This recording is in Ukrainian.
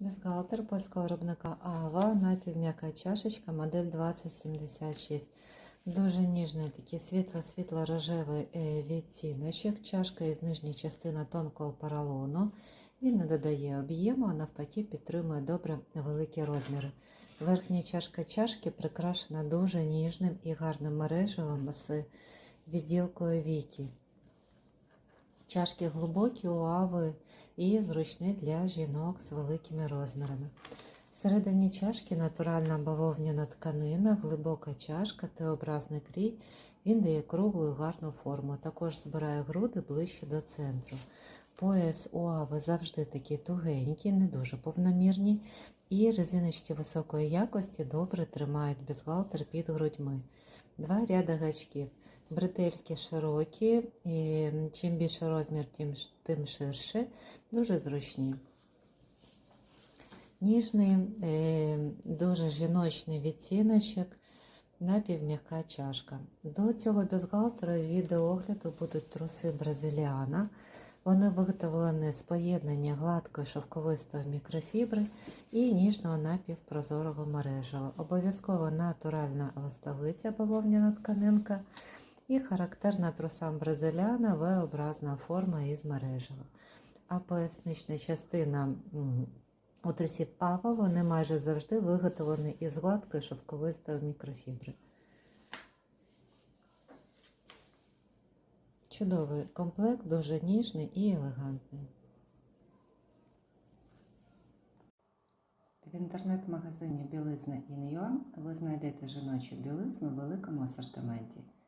Бюстгальтер польського виробника Ава, напівм'яка чашечка, модель 2076. Дуже ніжний такий світло-світло-рожевий е, відтіночок. Чашка із нижньої частини тонкого поролону. Він не додає об'єму, а навпаки підтримує добре великі розміри. Верхня чашка чашки прикрашена дуже ніжним і гарним мережевим з відділкою віки. Чашки глибокі у ави і зручні для жінок з великими розмірами. Всередині чашки натуральна бавовняна тканина, глибока чашка, Т-образний крій. Він дає круглу і гарну форму. Також збирає груди ближче до центру. Пояс у ави завжди такі тугенькі, не дуже повномірні. І резиночки високої якості добре тримають бюстгальтер під грудьми. Два ряди гачків. Бретельки широкі, і чим більше розмір, тим, тим ширше, дуже зручні. Ніжний, е, дуже жіночний відтіночок, напівм'яка чашка. До цього бюстгальтера відеоогляду будуть труси бразиліана. Вони виготовлені з поєднання гладкої шовковистої мікрофібри і ніжного напівпрозорого мережева. Обов'язково натуральна ластовиця бавовняна тканинка і характерна трусам бразиляна V-образна форма із мережева. А пояснична частина у трусів ава вони майже завжди виготовлені із гладкої шовковистої мікрофібри. Чудовий комплект, дуже ніжний і елегантний. В інтернет-магазині Білизна Ін'Юа ви знайдете жіночу білизну в великому асортименті